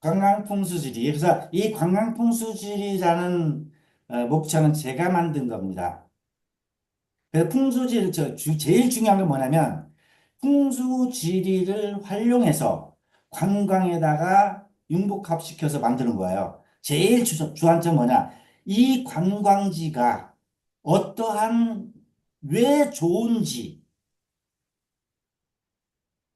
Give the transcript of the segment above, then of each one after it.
관광풍수지리. 그래서 이 관광풍수지리라는 어, 목차는 제가 만든 겁니다. 그래서 풍수지리, 저, 주, 제일 중요한 건 뭐냐면, 풍수지리를 활용해서 관광에다가 융복합시켜서 만드는 거예요. 제일 주, 주안점 뭐냐? 이 관광지가 어떠한, 왜 좋은지,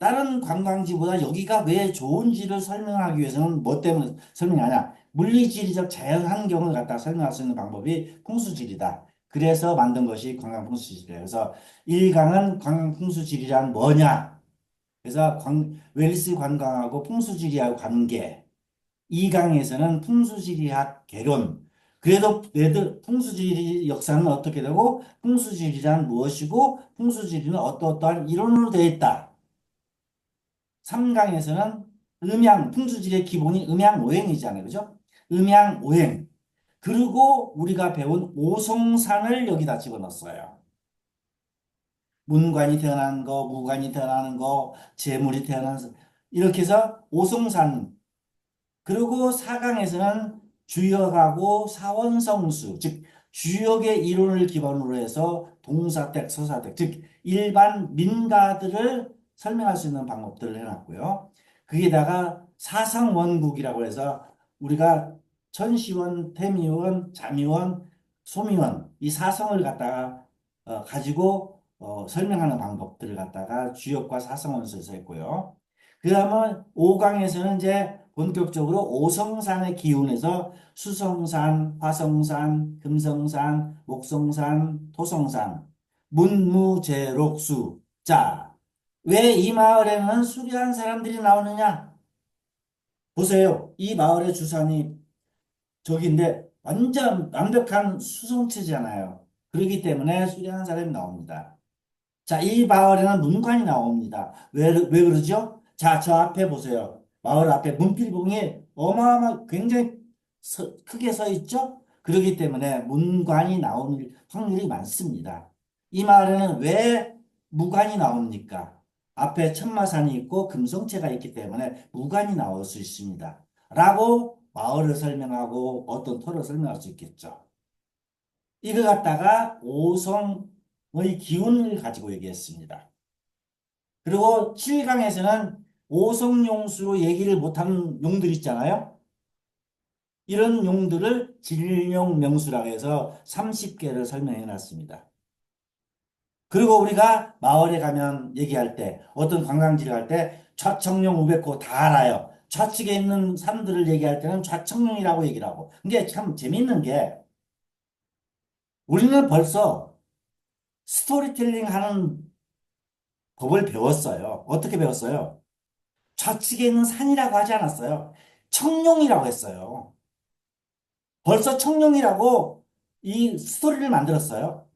다른 관광지보다 여기가 왜 좋은지를 설명하기 위해서는 뭐 때문에 설명하냐? 물리지리적 자연 환경을 갖다 설명할 수 있는 방법이 풍수지리다. 그래서 만든 것이 관광풍수지리예요. 그래서 1강은 관광풍수지리란 뭐냐? 그래서 관, 웰스 관광하고 풍수지리하고 관계. 2강에서는 풍수지리학 개론. 그래도 얘들 풍수지리 역사는 어떻게 되고 풍수지리란 무엇이고 풍수지리는 어떠어떠한 이론으로 되어 있다. 3강에서는 음양, 풍수지리의 기본이 음양오행이잖아요. 그죠? 음양오행. 그리고 우리가 배운 오송산을 여기다 집어넣었어요. 문관이 태어나는 거, 무관이 태어나는 거, 재물이 태어나는 거, 이렇게 해서 오송산. 그리고 4강에서는 주역하고 사원성수, 즉 주역의 이론을 기반으로 해서 동사택, 서사택, 즉 일반 민가들을 설명할 수 있는 방법들을 해놨고요. 거기다가 사상원국이라고 해서 우리가 천시원, 태미원, 자미원, 소미원 이 사성을 갖다가 어, 가지고 어, 설명하는 방법들을 갖다가 주역과 사성원서에서 했고요. 그 다음에 5강에서는 이제 본격적으로 오성산의 기운에서 수성산, 화성산, 금성산, 목성산, 토성산, 문무제록수. 자, 왜 이 마을에는 수려한 사람들이 나오느냐? 보세요. 이 마을의 주산이 저기인데 완전 완벽한 수성체잖아요. 그렇기 때문에 수려한 사람이 나옵니다. 자, 이 마을에는 문관이 나옵니다. 왜, 왜 그러죠? 자, 저 앞에 보세요. 마을 앞에 문필봉이 어마어마 굉장히 서, 크게 서 있죠? 그렇기 때문에 문관이 나올 확률이 많습니다. 이 마을에는 왜 무관이 나옵니까? 앞에 천마산이 있고 금성체가 있기 때문에 무관이 나올 수 있습니다. 라고 마을을 설명하고 어떤 터를 설명할 수 있겠죠. 이걸 갖다가 오성의 기운을 가지고 얘기했습니다. 그리고 7강에서는 오성용수로 얘기를 못하는 용들 있잖아요. 이런 용들을 진용명수라고 해서 30개를 설명해 놨습니다. 그리고 우리가 마을에 가면 얘기할 때 어떤 관광지를 갈 때 좌청룡 우백호 다 알아요. 좌측에 있는 산들을 얘기할 때는 좌청룡이라고 얘기를 하고. 이게 참 재밌는 게 우리는 벌써 스토리텔링 하는 법을 배웠어요. 어떻게 배웠어요? 좌측에 있는 산이라고 하지 않았어요. 청룡이라고 했어요. 벌써 청룡이라고 이 스토리를 만들었어요.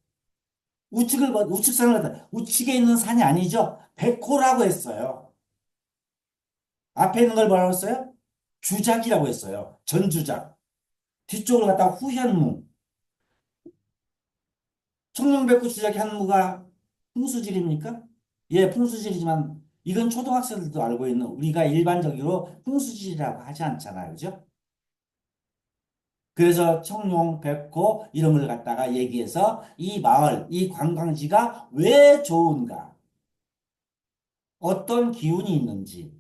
우측을, 우측산을 갖다, 우측에 있는 산이 아니죠? 백호라고 했어요. 앞에 있는 걸 뭐라고 했어요? 주작이라고 했어요. 전주작. 뒤쪽을 갖다가 후현무. 청룡백호 주작이 한무가 풍수질입니까? 예, 풍수질이지만 이건 초등학생들도 알고 있는 우리가 일반적으로 풍수질이라고 하지 않잖아요. 그죠? 그래서 청룡, 백호 이런 걸 갖다가 얘기해서 이 마을, 이 관광지가 왜 좋은가? 어떤 기운이 있는지.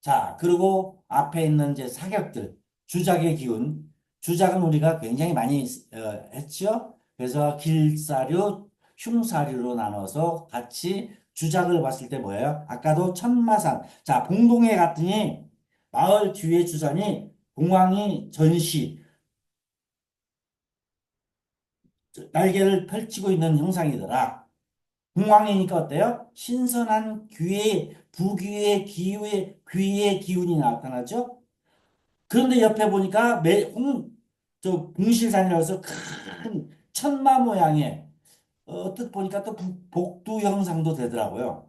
자, 그리고 앞에 있는 이제 사격들, 주작의 기운. 주작은 우리가 굉장히 많이 어, 했죠. 그래서 길사류, 흉사류로 나눠서 같이 주작을 봤을 때 뭐예요? 아까도 천마산. 자, 봉동에 갔더니 마을 뒤에 주산이 공황이 전시, 날개를 펼치고 있는 형상이더라. 공황이니까 어때요? 신선한 귀의, 부귀의 기후의, 귀의 기운이 나타나죠? 그런데 옆에 보니까 매, 홍, 저, 봉실산이라고 해서 큰 천마 모양의, 어, 뜻 보니까 또 복두 형상도 되더라고요.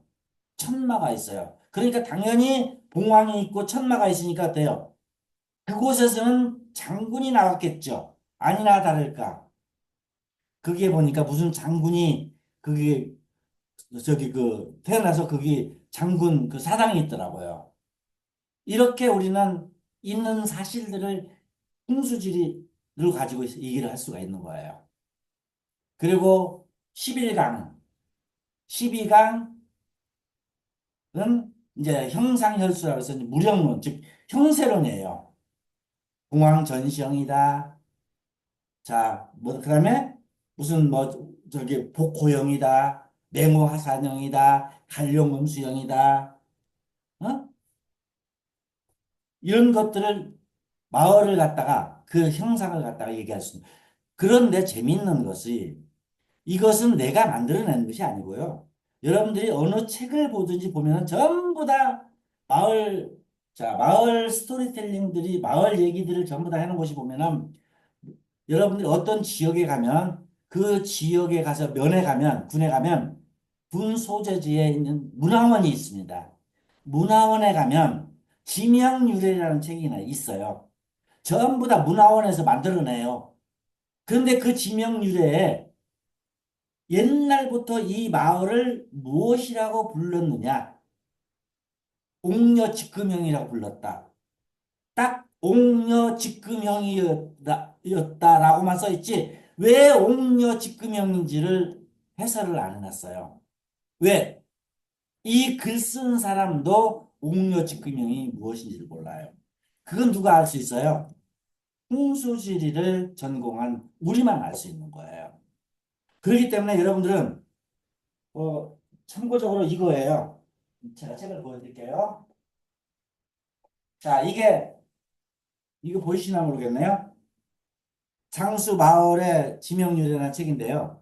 천마가 있어요. 그러니까 당연히 봉황이 있고 천마가 있으니까 어때요? 그곳에서는 장군이 나왔겠죠. 아니나 다를까. 그게 보니까 무슨 장군이 그게 저기 그 태어나서 거기 장군 그 사당이 있더라고요. 이렇게 우리는 있는 사실들을 풍수지리를 가지고 있- 얘기를 할 수가 있는 거예요. 그리고 11강, 12강은 이제 형상혈수라고 해서 무령론, 즉 형세론이에요. 공황 전시형이다. 자, 뭐 그 다음에 무슨 뭐 저기 복호형이다. 맹호하산형이다. 간룡음수형이다. 어? 이런 것들을 마을을 갖다가 그 형상을 갖다가 얘기할 수 있는. 그런데 재밌는 것이 이것은 내가 만들어낸 것이 아니고요. 여러분들이 어느 책을 보든지 보면 전부 다 마을, 자, 마을 스토리텔링들이 마을 얘기들을 전부 다 해놓은 곳이 보면은 여러분들이 어떤 지역에 가면 그 지역에 가서 면에 가면, 군에 가면 군 소재지에 있는 문화원이 있습니다. 문화원에 가면 지명유래라는 책이 나 있어요. 전부 다 문화원에서 만들어내요. 그런데 그 지명유래에 옛날부터 이 마을을 무엇이라고 불렀느냐? 옥녀 직금형이라고 불렀다. 딱 옥녀 직금형이었다라고만 써있지 왜 옥녀직금형인지를 해설을 안 해놨어요. 왜? 이 글 쓴 사람도 옥녀직금형이 무엇인지를 몰라요. 그건 누가 알 수 있어요? 풍수지리를 전공한 우리만 알 수 있는 거예요. 그렇기 때문에 여러분들은 어, 참고적으로 이거예요. 제가 책을 보여드릴게요. 자, 이게 이거 보이시나 모르겠네요. 장수 마을의 지명유래라는 책인데요.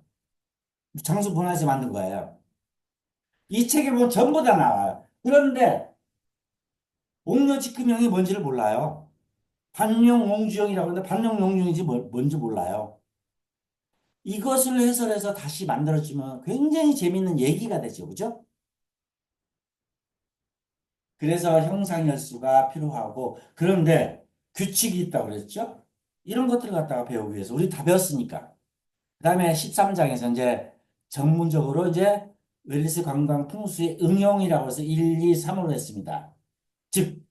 장수 본화에서 만든 거예요. 이 책에 보면 전부 다 나와요. 그런데 옥녀직금형이 뭔지를 몰라요. 반룡옹주형이라고 하는데 반룡옹주형인지 뭐- 뭔지 몰라요. 이것을 해설해서 다시 만들어주면 굉장히 재밌는 얘기가 되죠. 그죠? 그래서 형상열수가 필요하고 그런데 규칙이 있다고 그랬죠? 이런 것들을 갖다가 배우기 위해서 우리 다 배웠으니까. 그 다음에 13장에서 이제 전문적으로 이제 웰리스 관광 풍수의 응용이라고 해서 1, 2, 3으로 했습니다. 즉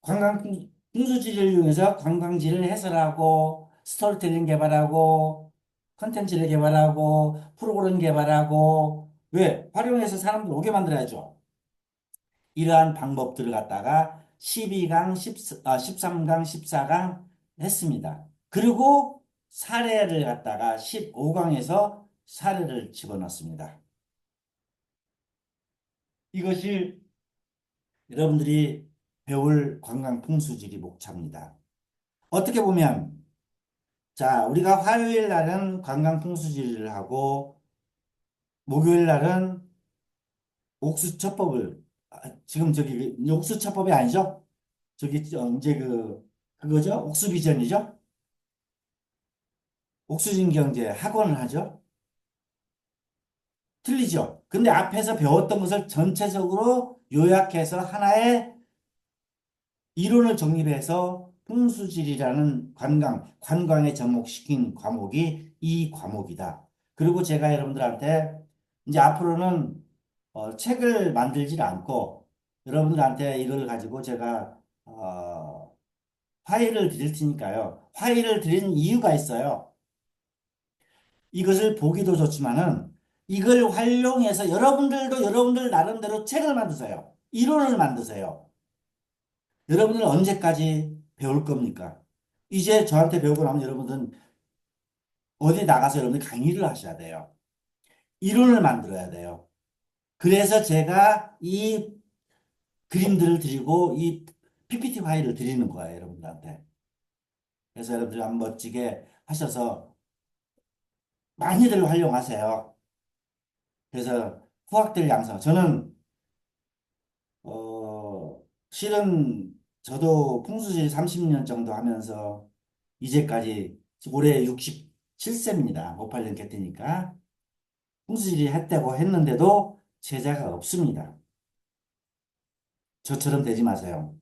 관광 풍- 풍수지를 이용해서 관광지를 해설하고 스토리텔링 개발하고 컨텐츠를 개발하고 프로그램 개발하고 왜 활용해서 사람들 오게 만들어야죠. 이러한 방법들을 갖다가 12강, 10, 아, 13강, 14강 했습니다. 그리고 사례를 갖다가 15강에서 사례를 집어넣습니다. 이것이 여러분들이 배울 관광 풍수지리 목차입니다. 어떻게 보면 자, 우리가 화요일 날은 관광 풍수지리를 하고 목요일 날은 옥수처법을 아, 지금 저기 옥수처법이 아니죠? 저기 저 이제 그 그거죠? 옥수비전이죠? 옥수진 경제 학원을 하죠? 틀리죠? 근데 앞에서 배웠던 것을 전체적으로 요약해서 하나의 이론을 정립해서 풍수지리라는 관광, 관광에 접목시킨 과목이 이 과목이다. 그리고 제가 여러분들한테 이제 앞으로는 어, 책을 만들지 않고 여러분들한테 이걸 가지고 제가 어, 파일을 드릴 테니까요. 파일을 드리는 이유가 있어요. 이것을 보기도 좋지만은 이걸 활용해서 여러분들도 여러분들 나름대로 책을 만드세요. 이론을 만드세요. 여러분들은 언제까지 배울 겁니까? 이제 저한테 배우고 나면 여러분들은 어디 나가서 여러분들 강의를 하셔야 돼요. 이론을 만들어야 돼요. 그래서 제가 이 그림들을 드리고 이 PPT 파일을 드리는 거예요, 여러분들한테. 그래서 여러분들이 한번 멋지게 하셔서 많이들 활용하세요. 그래서 후학들 양성. 저는 어 실은 저도 풍수지리 30년 정도 하면서 이제까지 올해 67세입니다. 58년 개태니까 풍수지리 했다고 했는데도 제자가 없습니다. 저처럼 되지 마세요.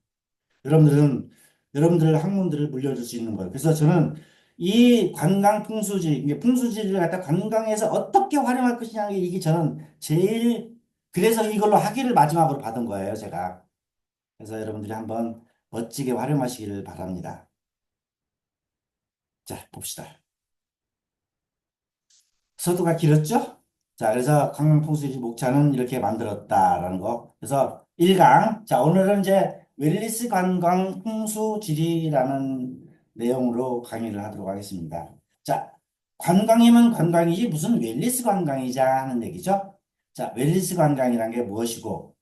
여러분들은 여러분들 학문들을 물려줄 수 있는 거예요. 그래서 저는 이 관광 풍수지리, 이게 풍수지리를 갖다 관광에서 어떻게 활용할 것이냐 이게 저는 제일 그래서 이걸로 학위를 마지막으로 받은 거예요, 제가. 그래서 여러분들이 한번 멋지게 활용하시기를 바랍니다. 자, 봅시다. 서두가 길었죠? 자, 그래서 관광풍수지 목차는 이렇게 만들었다라는 거. 그래서 1강. 자, 오늘은 이제 웰리스 관광 풍수지리라는 내용으로 강의를 하도록 하겠습니다. 자, 관광이면 관광이지 무슨 웰리스 관광이자 하는 얘기죠. 자, 웰리스 관광이란 게 무엇이고,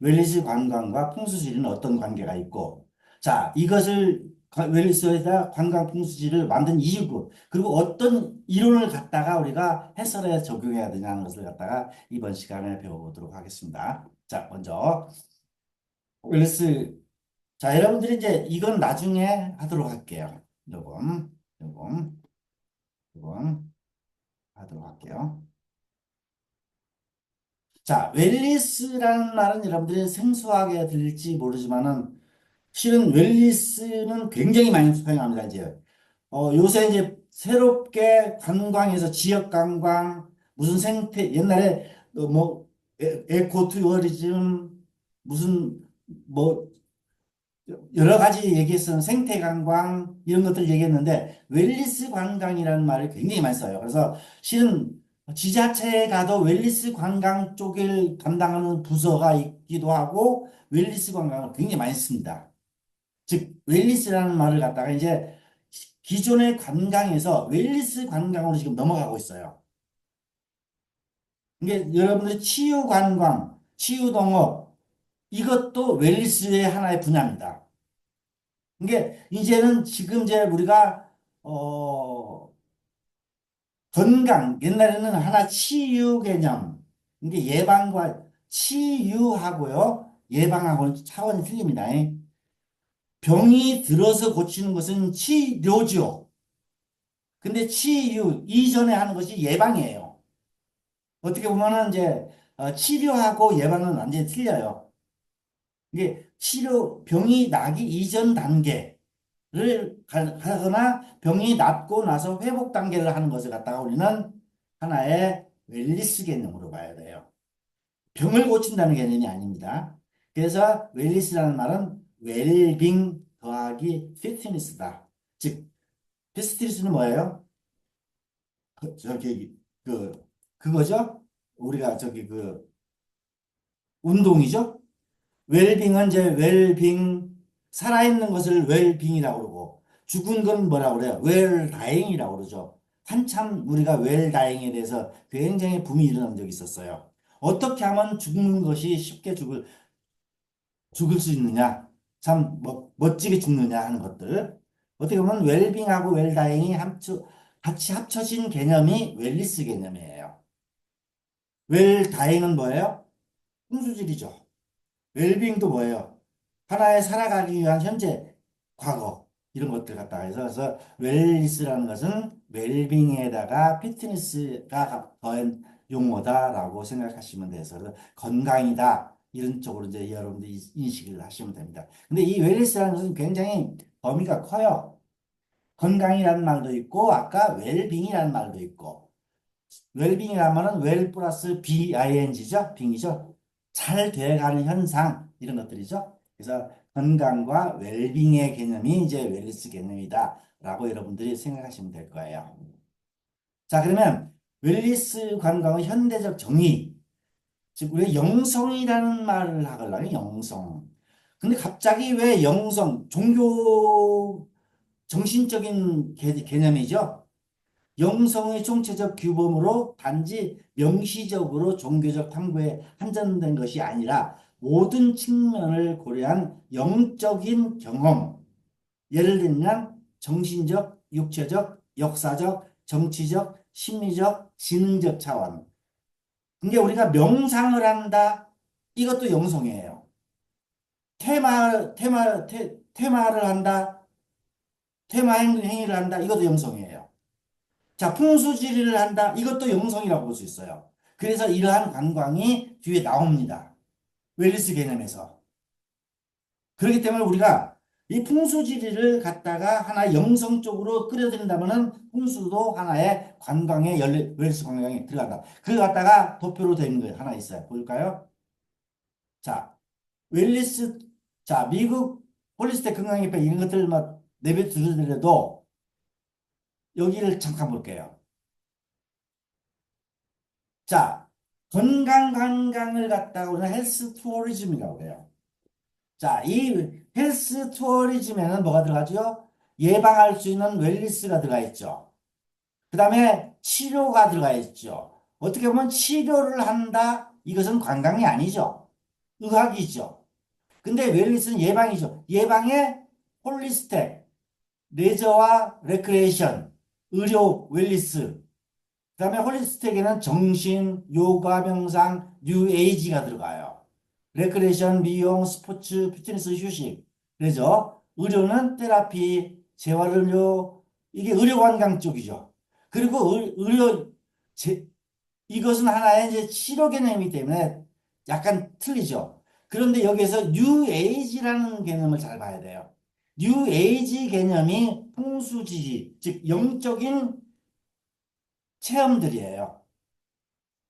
웰리스 관광과 풍수지리는 어떤 관계가 있고, 자, 이것을 관- 웰리스에다 관광 풍수지를 만든 이유고, 그리고 어떤 이론을 갖다가 우리가 해설에 적용해야 되냐는 것을 갖다가 이번 시간에 배워보도록 하겠습니다. 자, 먼저 웰리스 자, 여러분들이 이제 이건 나중에 하도록 할게요. 요건, 요건, 요건 하도록 할게요. 자, 웰리스라는 말은 여러분들이 생소하게 들릴지 모르지만은 실은 웰리스는 굉장히 많이 사용합니다, 이제. 어, 요새 이제 새롭게 관광에서 지역 관광, 무슨 생태, 옛날에 어, 뭐, 에, 에코 투어리즘, 무슨, 뭐, 여러 가지 얘기했던 생태 관광, 이런 것들 얘기했는데, 웰리스 관광이라는 말을 굉장히 많이 써요. 그래서 실은 지자체에 가도 웰리스 관광 쪽을 담당하는 부서가 있기도 하고, 웰리스 관광을 굉장히 많이 씁니다. 즉, 웰리스라는 말을 갖다가 이제 기존의 관광에서 웰리스 관광으로 지금 넘어가고 있어요. 이게 여러분들이 치유 관광, 치유 동업, 이것도 웰리스의 하나의 분야입니다. 이게 이제는 지금 이제 우리가 어 건강 옛날에는 하나 치유 개념 이게 예방과 치유하고요 예방하고는 차원이 틀립니다. 병이 들어서 고치는 것은 치료죠. 근데 치유 이전에 하는 것이 예방이에요. 어떻게 보면은 이제 어, 치료하고 예방은 완전히 틀려요. 이게 치료 병이 나기 이전 단계를 가- 하거나 병이 낫고 나서 회복 단계를 하는 것을 갖다가 우리는 하나의 웰리스 개념으로 봐야 돼요. 병을 고친다는 개념이 아닙니다. 그래서 웰리스라는 말은 웰빙 더하기 피트니스다. 즉 피트니스는 뭐예요? 그, 저기 그 그거죠? 우리가 저기 그 운동이죠? 웰빙은 이제 웰빙 살아있는 것을 웰빙이라고 그러고 죽은 건 뭐라고 그래요? 웰다잉이라고 그러죠. 한참 우리가 웰다잉에 대해서 굉장히 붐이 일어난 적이 있었어요. 어떻게 하면 죽는 것이 쉽게 죽을 죽을 수 있느냐? 참 멋, 멋지게 죽느냐 하는 것들. 어떻게 보면 웰빙하고 웰다잉이 합쳐, 같이 합쳐진 개념이 웰리스 개념이에요. 웰다잉은 뭐예요? 풍수질이죠. 웰빙도 뭐예요? 하나의 살아가기 위한 현재, 과거 이런 것들 갖다가 해서 그래서 웰리스라는 것은 웰빙에다가 피트니스가 더한 용어다라고 생각하시면 돼서 건강이다 이런 쪽으로 이제 여러분들이 인식을 하시면 됩니다. 근데 이 웰리스라는 것은 굉장히 범위가 커요. 건강이라는 말도 있고 아까 웰빙이라는 말도 있고 웰빙이라는 말은 웰 플러스 BING죠. 빙이죠. 잘 돼가는 현상 이런 것들이죠. 그래서 건강과 웰빙의 개념이 이제 웰리스 개념이다라고 여러분들이 생각하시면 될 거예요. 자, 그러면 웰리스 관광의 현대적 정의, 즉왜 영성이라는 말을 하걸라니 영성. 근데 갑자기 왜 영성, 종교 정신적인 개, 개념이죠. 영성의 총체적 규범으로 단지 명시적으로 종교적 탐구에 한정된 것이 아니라 모든 측면을 고려한 영적인 경험. 예를 들면 정신적, 육체적, 역사적, 정치적, 심리적, 지능적 차원. 그게 우리가 명상을 한다. 이것도 영성이에요. 테마, 테마, 테, 테마를 한다. 테마 행- 행위를 한다. 이것도 영성이에요. 자, 풍수지리를 한다. 이것도 영성이라고 볼 수 있어요. 그래서 이러한 관광이 뒤에 나옵니다. 웰리스 개념에서. 그렇기 때문에 우리가 이 풍수지리를 갖다가 하나 영성 쪽으로 끌어들인다면은 풍수도 하나의 열리, 웰리스 관광에 들어간다. 그걸 갖다가 도표로 된거 하나 있어요. 볼까요? 자, 웰리스, 자, 미국 홀리스틱 건강협회 이런 것들 막 내뱉어 들으더라도 여기를 잠깐 볼게요. 자, 건강 관광을 갖다가 우리는 헬스 투어리즘이라고 해요. 자, 이 헬스 투어리즘에는 뭐가 들어가죠? 예방할 수 있는 웰리스가 들어가 있죠. 그 다음에 치료가 들어가 있죠. 어떻게 보면 치료를 한다? 이것은 관광이 아니죠. 의학이죠. 근데 웰리스는 예방이죠. 예방에 홀리스텍, 레저와 레크레이션, 의료, 웰리스. 그 다음에 홀리스텍에는 정신, 요가, 명상, 뉴 에이지가 들어가요. 레크레이션, 미용, 스포츠, 피트니스, 휴식. 그래서 의료는 테라피, 재활의료, 이게 의료관광 쪽이죠. 그리고 의, 의료, 제, 이것은 하나의 이제 치료 개념이기 때문에 약간 틀리죠. 그런데 여기에서 뉴 에이지라는 개념을 잘 봐야 돼요. 뉴 에이지 개념이 풍수지리, 즉 영적인 체험들이에요.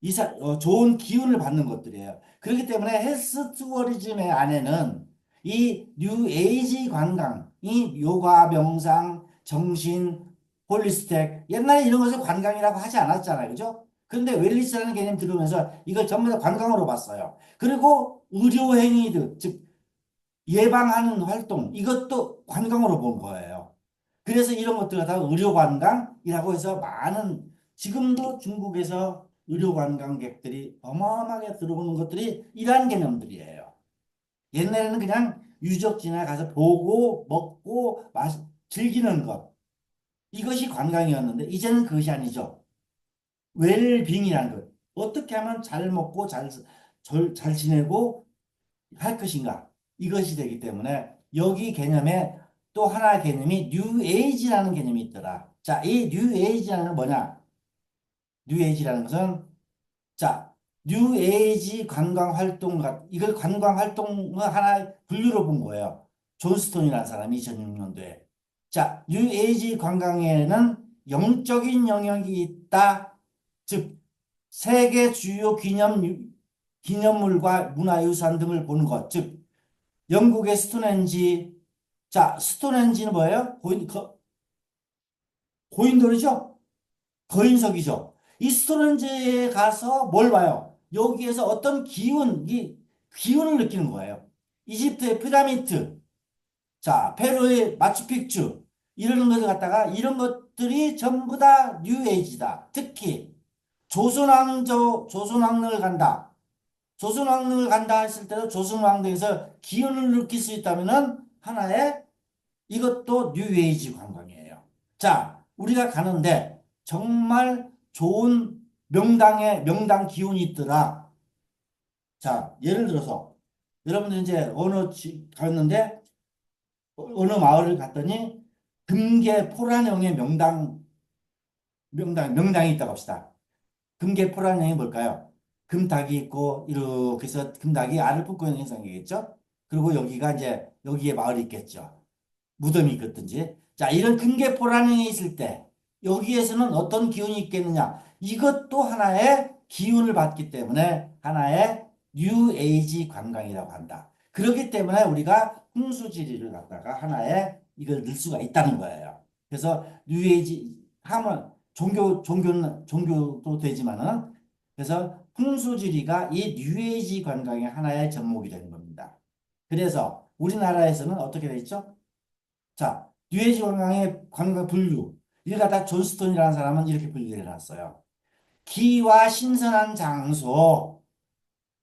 이사, 어, 좋은 기운을 받는 것들이에요. 그렇기 때문에 헬스 투어리즘의 안에는 이 뉴 에이지 관광, 이 요가, 명상, 정신, 홀리스텍, 옛날에 이런 것을 관광이라고 하지 않았잖아요. 그죠? 그런데 웰리스라는 개념 들으면서 이걸 전부 다 관광으로 봤어요. 그리고 의료행위들, 즉, 예방하는 활동, 이것도 관광으로 본 거예요. 그래서 이런 것들을 다 의료관광이라고 해서 많은, 지금도 중국에서 의료관광객들이 어마어마하게 들어오는 것들이 이러한 개념들이에요. 옛날에는 그냥 유적지나 가서 보고, 먹고, 마시, 즐기는 것. 이것이 관광이었는데, 이제는 그것이 아니죠. 웰빙이라는 것. 어떻게 하면 잘 먹고 잘, 잘, 잘 지내고 할 것인가. 이것이 되기 때문에 여기 개념에 또 하나의 개념이 뉴 에이지라는 개념이 있더라. 자, 이 뉴 에이지라는 뭐냐? 뉴 에이지라는 것은 자, 뉴 에이지 관광 활동 이걸 관광 활동을 하나의 분류로 본 거예요. 존스톤이라는 사람이 2006년도에. 자, 뉴 에이지 관광에는 영적인 영역이 있다. 즉 세계 주요 기념 기념물과 문화유산 등을 보는 것. 즉 영국의 스톤헨지. 자, 스톤헨지는 뭐예요? 고인 거, 고인돌이죠? 거인석이죠. 이 스톤헨지에 가서 뭘 봐요? 여기에서 어떤 기운, 이 기운을 느끼는 거예요. 이집트의 피라미드, 자, 페루의 마추픽추, 이런 것을 갖다가 이런 것들이 전부 다 뉴에이지다. 특히 조선왕조, 조선왕릉을 간다. 조선왕릉을 간다 했을 때도 조선왕릉에서 기운을 느낄 수 있다면은 하나의 이것도 뉴에이지 관광이에요. 자, 우리가 가는데 정말 좋은 명당에 명당 기운이 있더라. 자, 예를 들어서 여러분들 이제 어느 집 갔는데 어느 마을을 갔더니 금계 포란형의 명당 명당 명당이 있다고 합시다. 금계 포란형이 뭘까요? 금닭이 있고 이렇게 해서 금닭이 알을 품고 있는 현상이겠죠. 그리고 여기가 이제 여기에 마을이 있겠죠. 무덤이 있겠든지. 자, 이런 금계 포란형이 있을 때 여기에서는 어떤 기운이 있겠느냐? 이것도 하나의 기운을 받기 때문에 하나의 뉴 에이지 관광이라고 한다. 그렇기 때문에 우리가 풍수지리를 갖다가 하나의 이걸 넣을 수가 있다는 거예요. 그래서 뉴 에이지 하면 종교 종교는 종교도 되지만은 그래서 풍수지리가 이 뉴에이지 관광의 하나의 접목이 되는 겁니다. 그래서 우리나라에서는 어떻게 돼 있죠? 자, 뉴에이지 관광의 관광 분류. 이걸 갖다 존스톤이라는 사람은 이렇게 분류해 놨어요. 기와 신선한 장소,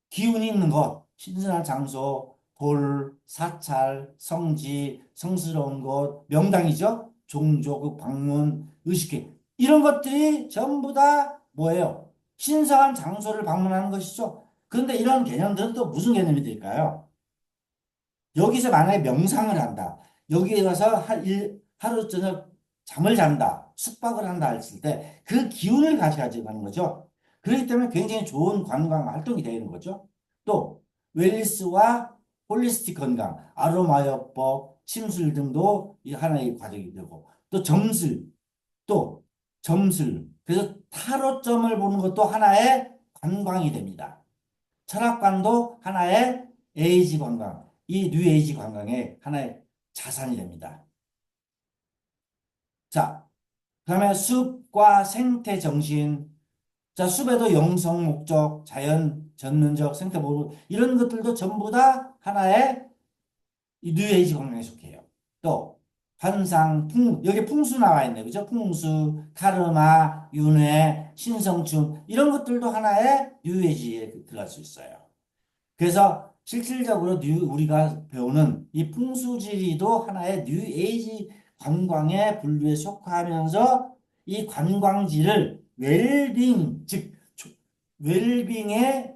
기운이 있는 곳, 신선한 장소, 돌, 사찰, 성지, 성스러운 곳, 명당이죠? 종족, 방문, 의식회. 이런 것들이 전부 다 뭐예요? 신성한 장소를 방문하는 것이죠. 그런데 이런 개념들은 또 무슨 개념이 될까요? 여기서 만약에 명상을 한다. 여기에 가서 하루 저녁 잠을 잔다. 숙박을 한다 했을 때 그 기운을 가져가는 거죠. 그렇기 때문에 굉장히 좋은 관광 활동이 되는 거죠. 또 웰리스와 홀리스틱 건강, 아로마요법, 침술 등도 하나의 과정이 되고 또 점술, 또 점술, 그래서 타로점을 보는 것도 하나의 관광이 됩니다. 철학관도 하나의 에이지 관광, 이 뉴에이지 관광의 하나의 자산이 됩니다. 자, 그 다음에 숲과 생태 정신. 자, 숲에도 영성 목적, 자연 전문적, 생태 보호 이런 것들도 전부 다 하나의 이 뉴에이지 관광에 속해요. 또 관상, 풍 여기 풍수 나와 있네, 그죠? 풍수, 카르마, 윤회, 신성춤 이런 것들도 하나의 뉴에이지에 들어갈 수 있어요. 그래서 실질적으로 뉴, 우리가 배우는 이 풍수지리도 하나의 뉴에이지 관광의 분류에 속하면서 이 관광지를 웰빙, 즉 웰빙의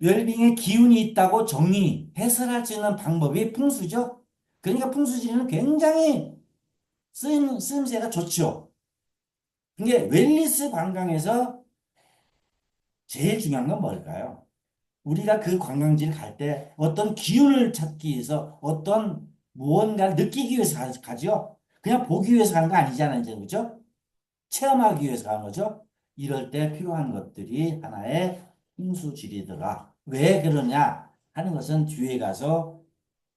웰빙의 기운이 있다고 정리, 해설할 수 있는 방법이 풍수죠. 그러니까 풍수지리는 굉장히 쓰임, 쓰임새가 좋죠. 근데 웰리스 관광에서 제일 중요한 건 뭘까요? 우리가 그 관광지를 갈 때 어떤 기운을 찾기 위해서 어떤 무언가를 느끼기 위해서 가, 가죠. 그냥 보기 위해서 가는 거 아니잖아요. 이제 그죠? 체험하기 위해서 가는 거죠. 이럴 때 필요한 것들이 하나의 풍수지리더라. 왜 그러냐 하는 것은 뒤에 가서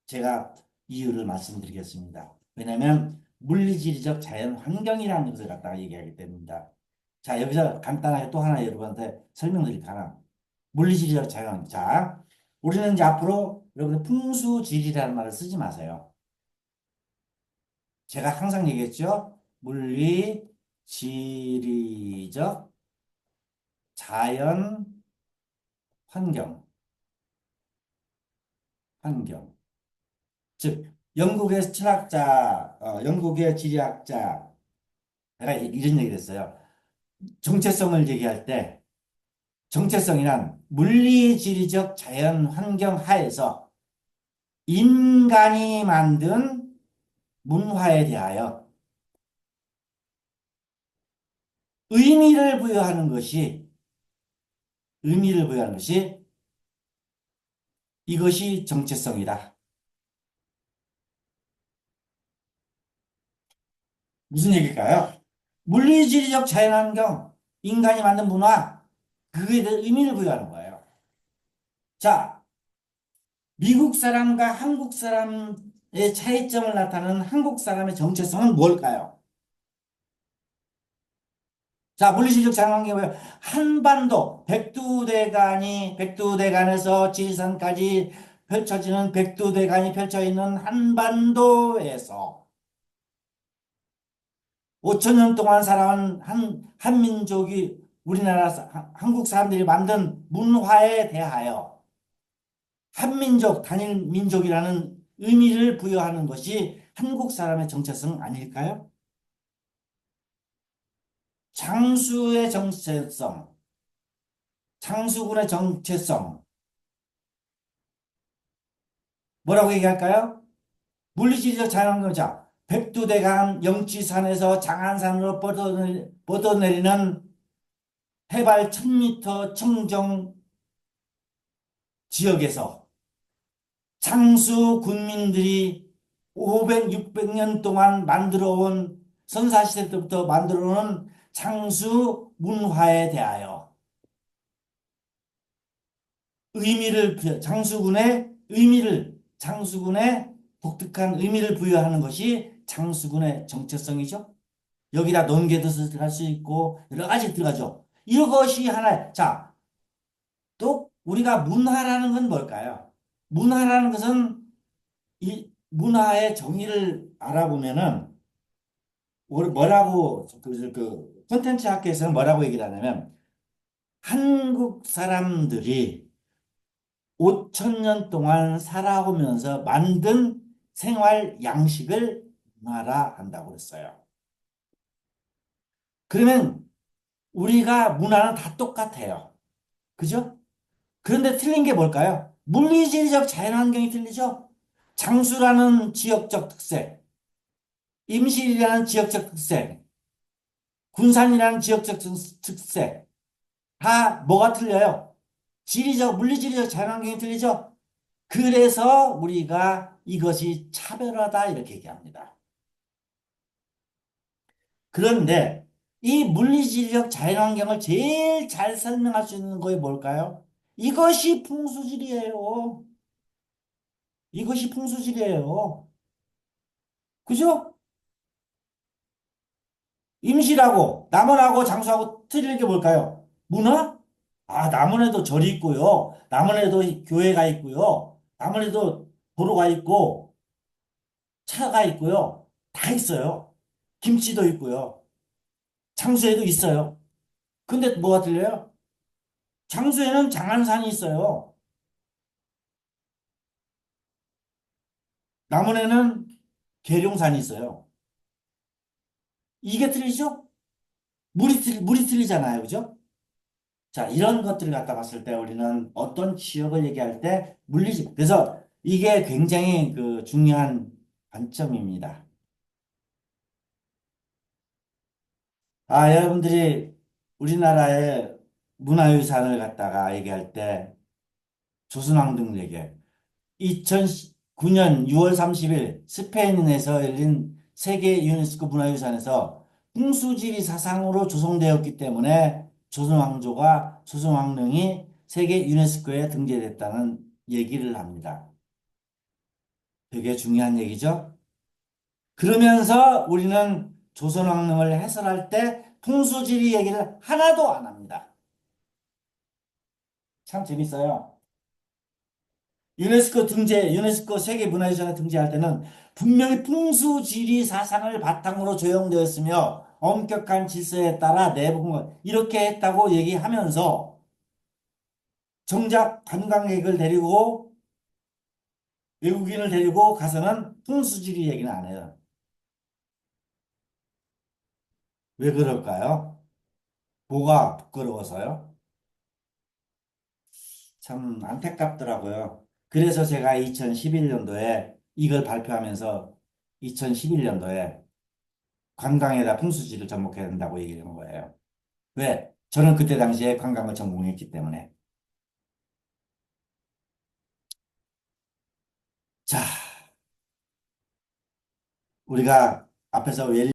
제가 이유를 말씀드리겠습니다. 왜냐하면 물리지리적 자연 환경이라는 것을 갖다가 얘기하기 때문입니다. 자, 여기서 간단하게 또 하나 여러분한테 설명드릴까 하나. 물리지리적 자연. 자, 우리는 이제 앞으로 여러분들 풍수지리라는 말을 쓰지 마세요. 제가 항상 얘기했죠. 물리 지리적 자연 환경. 환경. 즉, 영국의 철학자, 어, 영국의 지리학자, 내가 이런 얘기를 했어요. 정체성을 얘기할 때 정체성이란 물리 지리적 자연 환경 하에서 인간이 만든 문화에 대하여 의미를 부여하는 것이 의미를 부여하는 것이 이것이 정체성이다. 무슨 얘기일까요? 물리지리적 자연환경, 인간이 만든 문화, 대해 의미를 부여하는 거예요. 자, 미국 사람과 한국 사람의 차이점을 나타내는 한국 사람의 정체성은 뭘까요? 자, 물리지리적 자연환경이 뭐예요? 한반도, 백두대간이, 백두대간에서 지리산까지 펼쳐지는 백두대간이 펼쳐 있는 한반도에서 5천 년 동안 살아온 한, 한민족이 우리나라, 한국 사람들이 만든 문화에 대하여 한민족, 단일 민족이라는 의미를 부여하는 것이 한국 사람의 정체성 아닐까요? 장수의 정체성, 장수군의 정체성, 뭐라고 얘기할까요? 물리지리적 자연환경자, 백두대간 영지산에서 장안산으로 뻗어내리는 해발 1000m 청정 지역에서 장수 군민들이 500, 600년 동안 만들어 온 선사시대 때부터 만들어 온 장수 문화에 대하여 의미를 장수군의 의미를 장수군의 독특한 의미를 부여하는 것이 장수군의 정체성이죠. 여기다 논개도 들어갈 수 있고 여러 가지 들어가죠. 이것이 하나. 자, 또 우리가 문화라는 건 뭘까요? 문화라는 것은 이 문화의 정의를 알아보면은 뭐라고 그, 그 콘텐츠 학교에서는 뭐라고 얘기를 하냐면 한국 사람들이 5천 년 동안 살아오면서 만든 생활 양식을 문화라 한다고 그랬어요. 그러면 우리가 문화는 다 똑같아요. 그죠? 그런데 틀린 게 뭘까요? 물리지리적 자연환경이 틀리죠? 장수라는 지역적 특색, 임실이라는 지역적 특색, 군산이라는 지역적 특색, 다 뭐가 틀려요? 지리적, 물리지리적 자연환경이 틀리죠? 그래서 우리가 이것이 차별화다 이렇게 얘기합니다. 그런데 이 물리지리적 자연환경을 제일 잘 설명할 수 있는 거에 뭘까요? 이것이 풍수지리예요. 이것이 풍수지리예요. 그죠? 임시라고, 남원하고 장수하고 틀릴 게 뭘까요? 문화? 아, 남원에도 절이 있고요. 남원에도 교회가 있고요. 남원에도 도로가 있고, 차가 있고요. 다 있어요. 김치도 있고요. 장수에도 있어요. 근데 뭐가 틀려요? 장수에는 장안산이 있어요. 남원에는 계룡산이 있어요. 이게 틀리죠? 물이, 틀, 물이 틀리잖아요. 그죠? 자, 이런 것들을 갖다 봤을 때 우리는 어떤 지역을 얘기할 때 물리지. 그래서 이게 굉장히 그 중요한 관점입니다. 아, 여러분들이 우리나라의 문화유산을 갖다가 얘기할 때 조선왕릉 얘기해. 2009년 6월 30일 스페인에서 열린 세계 유네스코 문화유산에서 풍수지리 사상으로 조성되었기 때문에 조선왕조가 조선왕릉이 세계 유네스코에 등재됐다는 얘기를 합니다. 되게 중요한 얘기죠. 그러면서 우리는 조선왕릉을 해설할 때 풍수지리 얘기를 하나도 안 합니다. 참 재밌어요. 유네스코 등재, 유네스코 세계문화유산에 등재할 때는 분명히 풍수지리 사상을 바탕으로 조형되었으며 엄격한 질서에 따라 내부분 이렇게 했다고 얘기하면서 정작 관광객을 데리고 외국인을 데리고 가서는 풍수지리 얘기는 안 해요. 왜 그럴까요? 뭐가 부끄러워서요? 참 안타깝더라고요. 그래서 제가 2011년도에 이걸 발표하면서 2011년도에 관광에다 풍수지를 접목해야 된다고 얘기한 거예요. 왜? 저는 그때 당시에 관광을 전공했기 때문에. 자, 우리가 앞에서 웰